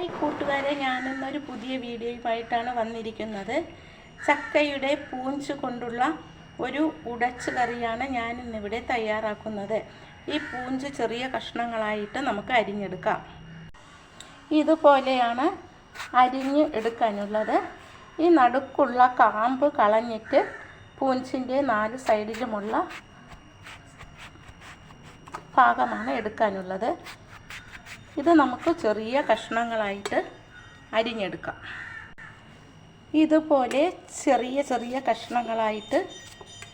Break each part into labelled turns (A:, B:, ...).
A: കൂട്ടുകാരെ ഞാനിന്നൊരു പുതിയ വീഡിയോയുമായിട്ടാണ് വന്നിരിക്കുന്നത്. ചക്കയുടെ പൂഞ്ച് കൊണ്ടുള്ള ഒരു ഉടച്ച് കറിയാണ് ഞാൻ ഇന്നിവിടെ തയ്യാറാക്കുന്നത്. ഈ പൂഞ്ച് ചെറിയ കഷ്ണങ്ങളായിട്ട് നമുക്ക് അരിഞ്ഞെടുക്കാം. ഇതുപോലെയാണ് അരിഞ്ഞ് എടുക്കാനുള്ളത്. ഈ നടുക്കുള്ള കാമ്പ് കളഞ്ഞിട്ട് പൂഞ്ചിന്റെ നാല് സൈഡിലുമുള്ള ഭാഗമാണ് എടുക്കാനുള്ളത്. ഇത് നമുക്ക് ചെറിയ കഷ്ണങ്ങളായിട്ട് അരിഞ്ഞെടുക്കാം. ഇതുപോലെ ചെറിയ ചെറിയ കഷ്ണങ്ങളായിട്ട്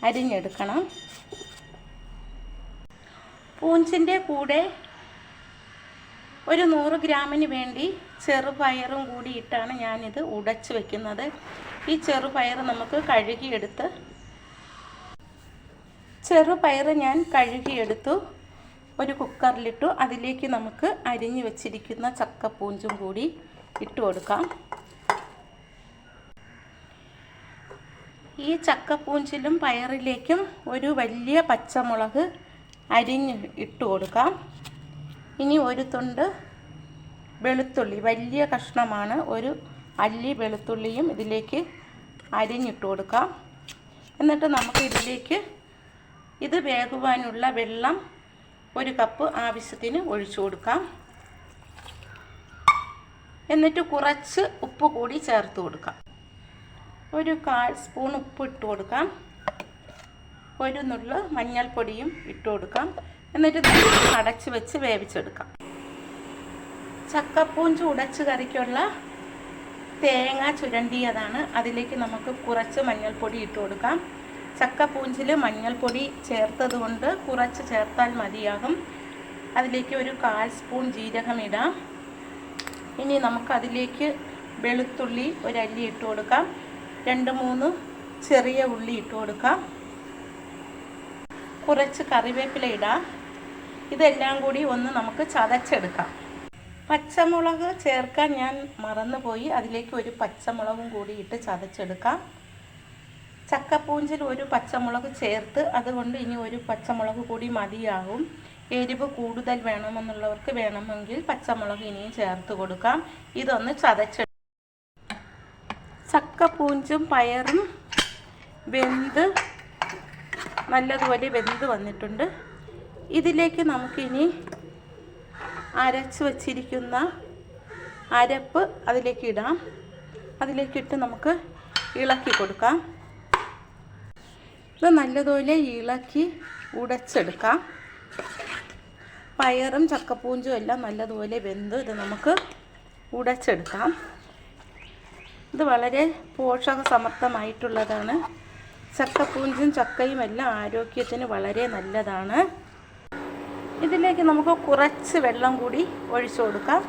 A: അരിഞ്ഞെടുക്കണം. പൂഞ്ചിന്റെ കൂടെ ഒരു നൂറ് ഗ്രാമിന് വേണ്ടി ചെറുപയറും കൂടി ഇട്ടാണ് ഞാനിത് ഉടച്ച് വെക്കുന്നത്. ഈ ചെറുപയർ നമുക്ക് കഴുകിയെടുത്ത് ചെറുപയർ ഞാൻ കഴുകിയെടുത്തു. ഒരു കുക്കറിലിട്ടു. അതിലേക്ക് നമുക്ക് അരിഞ്ഞു വെച്ചിരിക്കുന്ന ചക്കപ്പൂഞ്ചും കൂടി ഇട്ട് കൊടുക്കാം. ഈ ചക്കപ്പൂഞ്ചിലും പയറിലേക്കും ഒരു വലിയ പച്ചമുളക് അരിഞ്ഞ് ഇട്ട് കൊടുക്കാം. ഇനി ഒരു തുണ്ട് വെളുത്തുള്ളി വലിയ കഷ്ണമാണ്. ഒരു അല്ലി വെളുത്തുള്ളിയും ഇതിലേക്ക് അരിഞ്ഞിട്ട് കൊടുക്കാം. എന്നിട്ട് നമുക്ക് ഇതിലേക്ക് ഇത് വേകുവാനുള്ള വെള്ളം ഒരു കപ്പ് ആവശ്യത്തിന് ഒഴിച്ചു കൊടുക്കാം. എന്നിട്ട് കുറച്ച് ഉപ്പ് കൂടി ചേർത്ത് കൊടുക്കാം. ഒരു കാൽ സ്പൂൺ ഉപ്പ് ഇട്ട് കൊടുക്കാം. ഒരു നുള്ളു മഞ്ഞൾപ്പൊടിയും ഇട്ട് കൊടുക്കാം. എന്നിട്ട് അടച്ചു വെച്ച് വേവിച്ചെടുക്കാം. ചക്കപ്പൂൻ ഉടച്ച് കറിക്കുള്ള തേങ്ങ ചുരണ്ടിയതാണ്. അതിലേക്ക് നമുക്ക് കുറച്ച് മഞ്ഞൾപ്പൊടി ഇട്ട് കൊടുക്കാം. ചക്കപ്പൂഞ്ചിൽ മഞ്ഞൾപ്പൊടി ചേർത്തത് കൊണ്ട് കുറച്ച് ചേർത്താൽ മതിയാകും. അതിലേക്ക് ഒരു കാൽ സ്പൂൺ ജീരകം ഇടാം. ഇനി നമുക്ക് അതിലേക്ക് വെളുത്തുള്ളി ഒരു അല്ലി ഇട്ട് കൊടുക്കാം. രണ്ട് മൂന്ന് ചെറിയ ഉള്ളി ഇട്ട് കൊടുക്കാം. കുറച്ച് കറിവേപ്പില ഇടാം. ഇതെല്ലാം കൂടി ഒന്ന് നമുക്ക് ചതച്ചെടുക്കാം. പച്ചമുളക് ചേർക്കാൻ ഞാൻ മറന്നുപോയി. അതിലേക്ക് ഒരു പച്ചമുളകും കൂടി ഇട്ട് ചതച്ചെടുക്കാം. ചക്കപ്പൂഞ്ചിൽ ഒരു പച്ചമുളക് ചേർത്ത് അതുകൊണ്ട് ഇനി ഒരു പച്ചമുളക് കൂടി മതിയാകും എരിവ് കൂടുതൽ വേണമെന്നുള്ളവർക്ക് വേണമെങ്കിൽ പച്ചമുളക് ഇനിയും ചേർത്ത് കൊടുക്കാം. ഇതൊന്ന് ചതച്ച് ചക്കപ്പൂഞ്ചും പയറും വെന്ത് നല്ലതുപോലെ വെന്ത് വന്നിട്ടുണ്ട്. ഇതിലേക്ക് നമുക്കിനി അരച്ച് വച്ചിരിക്കുന്ന അരപ്പ് അതിലേക്ക് ഇടാം. അതിലേക്കിട്ട് നമുക്ക് ഇളക്കി കൊടുക്കാം. ഇത് നല്ലതുപോലെ ഇളക്കി ഉടച്ചെടുക്കാം. പയറും ചക്കപ്പൂഞ്ചും എല്ലാം നല്ലതുപോലെ വെന്ത് ഇത് നമുക്ക് ഉടച്ചെടുക്കാം. ഇത് വളരെ പോഷക സമർത്ഥമായിട്ടുള്ളതാണ് ചക്കപ്പൂഞ്ചും ചക്കയും എല്ലാം ആരോഗ്യത്തിന് വളരെ നല്ലതാണ്. ഇതിലേക്ക് നമുക്ക് കുറച്ച് വെള്ളം കൂടി ഒഴിച്ചു കൊടുക്കാം.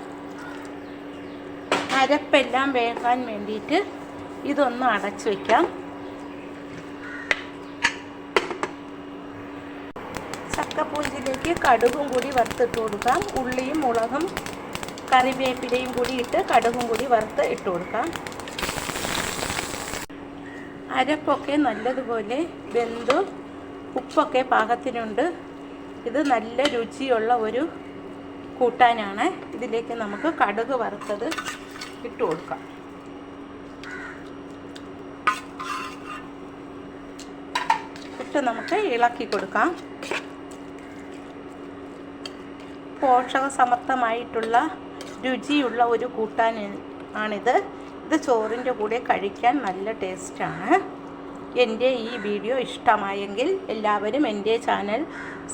A: അരപ്പെല്ലാം വേകാൻ വേണ്ടിയിട്ട് ഇതൊന്ന് അടച്ചു വയ്ക്കാം ചക്കപ്പൂഞ്ചിലേക്ക് കടുകും കൂടി വറുത്തിട്ട് കൊടുക്കാം. ഉള്ളിയും മുളകും കറിവേപ്പിലയും കൂടി ഇട്ട് കടുകും കൂടി വറുത്ത് ഇട്ട് കൊടുക്കാം. അരപ്പൊക്കെ നല്ലതുപോലെ വെന്തു. ഉപ്പൊക്കെ പാകത്തിനുണ്ട്. ഇത് നല്ല രുചിയുള്ള ഒരു കൂട്ടാനാണ്. ഇതിലേക്ക് നമുക്ക് കടുക് വറുത്തത് ഇട്ട് കൊടുക്കാം. ഇട്ട് നമുക്ക് ഇളക്കി കൊടുക്കാം. പോഷക സമർത്ഥമായിട്ടുള്ള രുചിയുള്ള ഒരു കൂട്ടാൻ ആണിത്. ഇത് ചോറിന്റെ കൂടെ കഴിക്കാൻ നല്ല ടേസ്റ്റാണ്. എന്റെ ഈ വീഡിയോ ഇഷ്ടമായെങ്കിൽ എല്ലാവരും എന്റെ ചാനൽ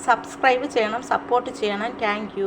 A: സബ്സ്ക്രൈബ് ചെയ്യണം സപ്പോർട്ട് ചെയ്യണം. താങ്ക്